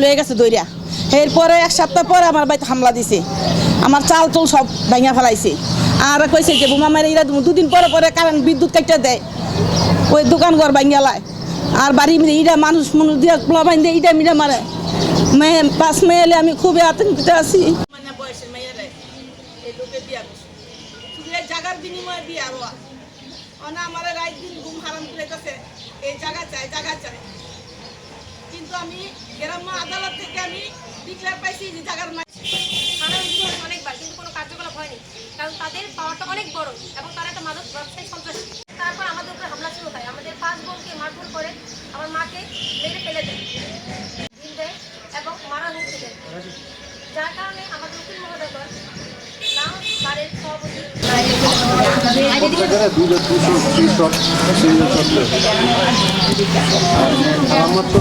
লয়ে গেছে দইরা। এরপরে এক সপ্তাহ পরে আমার বাড়িতে হামলা দিছে। আমার চাল চুল সব ভাঙিয়া ফেলাইছে। আর কইছে যে বোমা মারে এরা দুদিন পরে পরে কারেন্ট বিদ্যুৎ কাটতে দেয়। ওই দোকান ঘর ভাঙিয়া লায়। আর বাড়ি মিলে ইটা মানুষ মানুষ দিয়া পোলা বাইন দিয়ে ইটা মিটা মারে। মেয়ে পাঁচ মেয়ে এলে আমি খুবই আতঙ্কিত আছি। এই জায়গার বিনিময়ে বিয়া হওয়া অনা আমার রাত দিন ঘুম হারাম করে এই জায়গা চাই জায়গা চাই। কিন্তু আমি গ্রাম্য আদালত থেকে আমি ডিক্লেয়ার পাইছি যে জায়গার অনেকবার কিন্তু কোনো কার্যকলাপ হয়নি। কারণ তাদের পাওয়ারটা অনেক বড় এবং তারা একটা মাদক ব্যবসায়ী সন্ত্রাসী। তারপর আমাদের উপরে হামলা শুরু হয়। আমাদের পাঁচ বোনকে মারধর করে আমার মাকে মেরে ফেলে দেয় ঢিল দেয় এবং মারা হুমকি দেয় যার কারণে আমাদের উকিল মহোদয় নাম তাদের সভাপতি এখানে দুটো দুশো কৃষক তিনজন সত্ত্বে আমার তো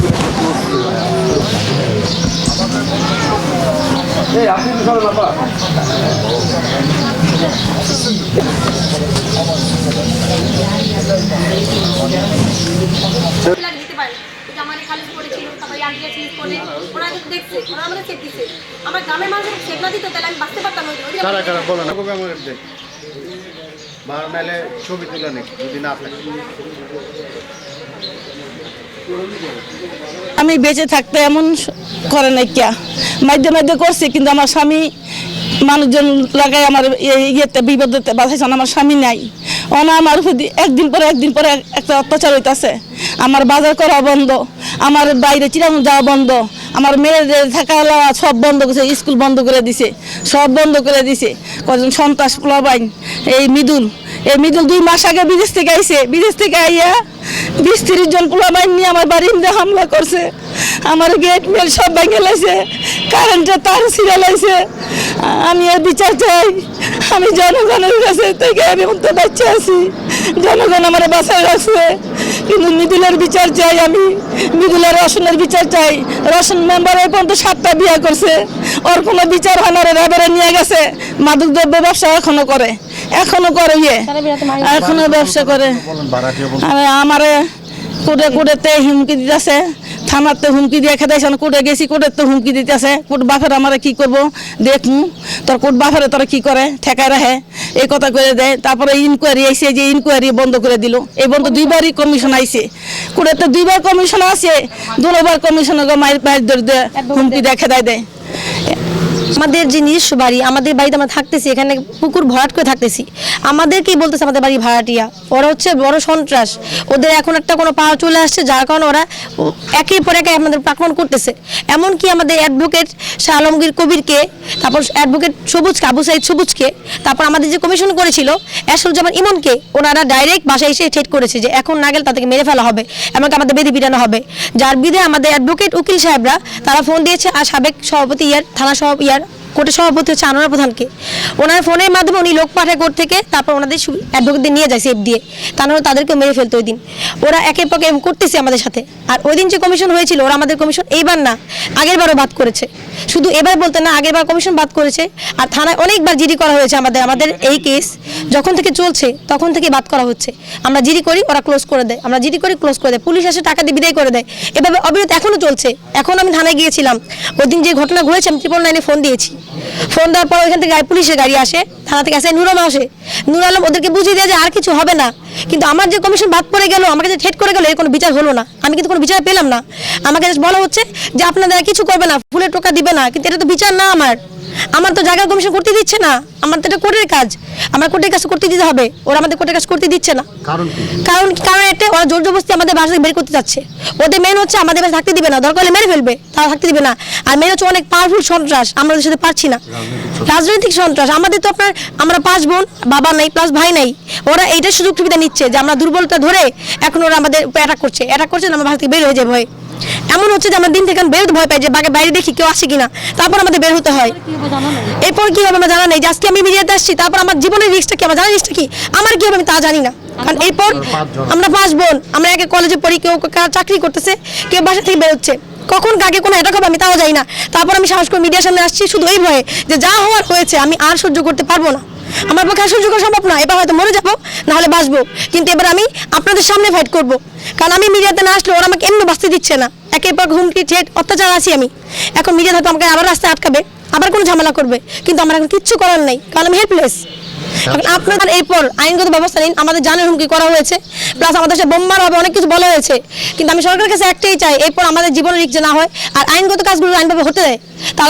এই আপনি তো সরেন আপা ফ্ল্যাট দিতে পারে এই যে আমাদের খালিজ করেছিল তারপরে আন্টিরা চিজ করে ওরা কিন্তু দেখছে ওরা আমাদের চেক দিচ্ছে আমার গ্রামের মানুষ চেক না দিত তাহলে আমি বাঁচতে পারতাম কারা? কারা বলো না। কবে আমার দেখ। বা নাহলে ছবি তুলে নে যদি না থাকে। আমি বেঁচে থাকতে এমন করে নাই কিয়া। মাধ্যে মাধ্যে করছে কিন্তু আমার স্বামী মানুষজন লাগাই আমার এই ইয়েতে বিপদতে বাঁচাইছেন আমার স্বামী নাই। অনা আমার একদিন পরে একদিন পরে একটা অত্যাচার হইতাছে, আমার বাজার করা বন্ধ, আমার বাইরে চিরাং যাওয়া বন্ধ, আমার মেয়েদের থাকা সব বন্ধ করেছে, স্কুল বন্ধ করে দিছে, সব বন্ধ করে দিছে। কজন সন্ত্রাস প্লাবাইন এই মৃদুল এই মৃদুল দুই মাস আগে বিদেশ থেকে আইছে, বিদেশ থেকে আইয়া বিশ তিরিশ জন পোলাবাইন নিয়ে আমার বাড়ির হামলা করছে। আমার গেট মেল সব ভেঙে লাইছে কারেন্টের তার ছিঁড়ে লাইছে আমি এর বিচার চাই আমি জনগণের কাছে থেকে আমি উঠতে বাচ্চা আছি। জনগণ আমার বাসায় রাখছে কিন্তু মৃদুলের বিচার চাই আমি মৃদুলের রসনের বিচার চাই। রসন মেম্বার এই পর্যন্ত সাতটা বিয়া করছে ওর কোনো বিচার হয় না রে রেবেরে নিয়ে গেছে। মাদক দ্রব্য ব্যবসা এখনও করে এখনও করে ইয়ে এখনও ব্যবসা করে। আরে আমারে কুড়ে কুড়েতে হুমকি দিতেছে। থানাতে হুমকি দিয়ে খেদাইছে কোর্টে গেছি কোর্টের তো হুমকি দিতেছে। কোর্ট বাফের আমার কি করব? দেখুন তোর কোর্ট বাপেরে তোরা কি করে? ঠেকায় রাখে। এই কথা করে দেয়। তারপরে ইনকোয়ারি আইসে যে ইনকোয়ারি বন্ধ করে দিল। এই বন্ধ দুইবারই কমিশন আইসে কোর্টের তো দুইবার কমিশন আছে। দুবার কমিশনকে মায়ের পায়ের ধরে হুমকি দিয়ে খেদাই দেয়। আমাদের যে নিজস্ব বাড়ি, আমাদের বাড়িতে আমরা থাকতেছি, এখানে পুকুর ভরাট করে থাকতেছি। আমাদেরকেই বলতেছে আমাদের বাড়ি ভাড়াটিয়া। ওরা হচ্ছে বড় সন্ত্রাস। ওদের এখন একটা কোনো পাওয়া চলে আসছে, যার কারণে ওরা একের পর একে আমাদের আক্রমণ করতেছে। এমনকি আমাদের অ্যাডভোকেট শাহ আলমগীর কবিরকে, তারপর অ্যাডভোকেট সবুজকে আবু সাইদ সবুজকে, তারপর আমাদের যে কমিশন করেছিল এসরুজ্জামান ইমনকে, ওনারা ডাইরেক্ট বাসায় এসে ঠেট করেছে যে এখন না গেলে তাদেরকে মেরে ফেলা হবে, এমনকি আমাদের বেদি পিটানো হবে। যার বিধে আমাদের অ্যাডভোকেট উকিল সাহেবরা, তারা ফোন দিয়েছে আর সাবেক সভাপতি ইয়ার, থানা সভা ইয়ার কোর্টের সভাপতি হচ্ছে আনোয়ার প্রধানকে। ওনার ফোনের মাধ্যমে উনি লোক পাঠায় কোর্ট থেকে, তারপর ওনাদের অ্যাডভোকেটদের নিয়ে যায় সেফ দিয়ে তা নাহলে তাদেরকে মেরে ফেলতো ওই দিন। ওরা একের এক করতেছে আমাদের সাথে। আর ওই দিন যে কমিশন হয়েছিল, ওরা আমাদের কমিশন এইবার না, আগের বারও বাদ করেছে। শুধু এবার বলতে না, আগের বার কমিশন বাদ করেছে। আর থানায় অনেকবার জিডি করা হয়েছে আমাদের আমাদের এই কেস যখন থেকে চলছে, তখন থেকে বাদ করা হচ্ছে। আমরা জিডি করি, ওরা ক্লোজ করে দেয়। আমরা জিডি করি ক্লোজ করে দেয়। পুলিশ এসে টাকা দিয়ে বিদায় করে দেয়। এভাবে অবিরত এখনও চলছে। এখন আমি থানায় গিয়েছিলাম। ওই দিন যে ঘটনা ঘটেছে, আমি ট্রিপল নাইনে ফোন দিয়েছি। ফোন দেওয়ার পর ওইখান থেকে পুলিশের গাড়ি আসে, থানা থেকে আসে নুর আলম আসে। নুর আলম ওদেরকে বুঝিয়ে দেয় যে আর কিছু হবে না। কিন্তু আমার যে কমিশন বাদ পড়ে গেল, আমাকে যে ঠেট করে গেল, এর কোনো বিচার হলো না। আমি কিন্তু কোনো বিচার পেলাম না। আমাকে বলা হচ্ছে যে আপনাদের আর কিছু করবে না, ফুলের টোকা দিবে না। কিন্তু এটা তো বিচার না আমার। আমার তো জায়গা কমিশন করতে দিচ্ছে না। আমার তো এটা কোর্টের কাজ। আমার কোর্টের কাজ করতে দিতে হবে। ওরা আমাদের কোর্টের কাজ করতে দিচ্ছে না। কারণ কারণ কারণ এটা ওরা জোর জবরদস্তি আমাদের বাসা থেকে বের করতে যাচ্ছে। ওদের মেন হচ্ছে আমাদের বাসা থাকতে দিবে না। দরকার হলে মেরে ফেলবে। তারা থাকতে দিবে না। আর মেন হচ্ছে অনেক পাওয়ারফুল সন্ত্রাস। আমরা ওদের সাথে পারছি না। রাজনৈতিক সন্ত্রাস। আমাদের তো আপনার আমরা পাঁচ বোন বাবা নাই প্লাস ভাই নাই। ওরা এইটা সুযোগ সুবিধা নিচ্ছে যে আমরা দুর্বলতা ধরে এখন ওরা আমাদের অ্যাটাক করছে। অ্যাটাক করছে না আমরা বাসা থেকে বের হয়ে যাবে ভয়। এমন হচ্ছে যে আমরা দিন থেকে বেরোতে ভয় পাই যে বাইরে দেখি কেউ আসে কিনা। তারপর আমাদের বের হতে হয়। এরপর কি হবে আমরা জানা নেই যে আজকে আমি মিডিয়াতে আসছি তারপর আমার জীবনের রিস্কটা কি? আমার জানার রিস্কটা কি? আমার কি হবে আমি তা জানি না। কারণ এরপর আমরা পাঁচ বোন আমরা একে কলেজে পড়ি কেউ চাকরি করতেছে কেউ বাসা থেকে বেরোচ্ছে কখন কাকে কোনো অ্যাটাক হবে আমি তাও জানি না। তারপর আমি সাহস করে মিডিয়ার সামনে আসছি শুধু এই ভয়ে যে যা হওয়ার হয়েছে আমি আর সহ্য করতে পারব না। আমার পক্ষে আর সহ্য করা সম্ভব না। এবার হয়তো মরে যাব নাহলে বাঁচবো। কিন্তু এবার আমি আপনাদের সামনে ফাইট করব। কারণ আমি মিডিয়াতে না আসলে ওরা আমাকে বাঁচতে দিচ্ছে না। একের পর হুমকি ঠেট অত্যাচার আছি আমি। এখন মিডিয়া হয়তো আমাকে আবার রাস্তায় আটকাবে আবার কোনো ঝামেলা করবে। কিন্তু আমার এখন কিচ্ছু করার নেই কারণ আমি হেল্পলেস এখন আপনাদের এরপর আইনগত ব্যবস্থা নিন আমাদের জানের হুমকি করা হয়েছে। প্লাস আমাদের সাথে বোম্বার হবে অনেক কিছু বলা হয়েছে। কিন্তু আমি সরকারের কাছে একটাই চাই এরপর আমাদের জীবনের রিক্স না হয় আর আইনগত কাজগুলো আইনভাবে হতে দেয়। তাহলে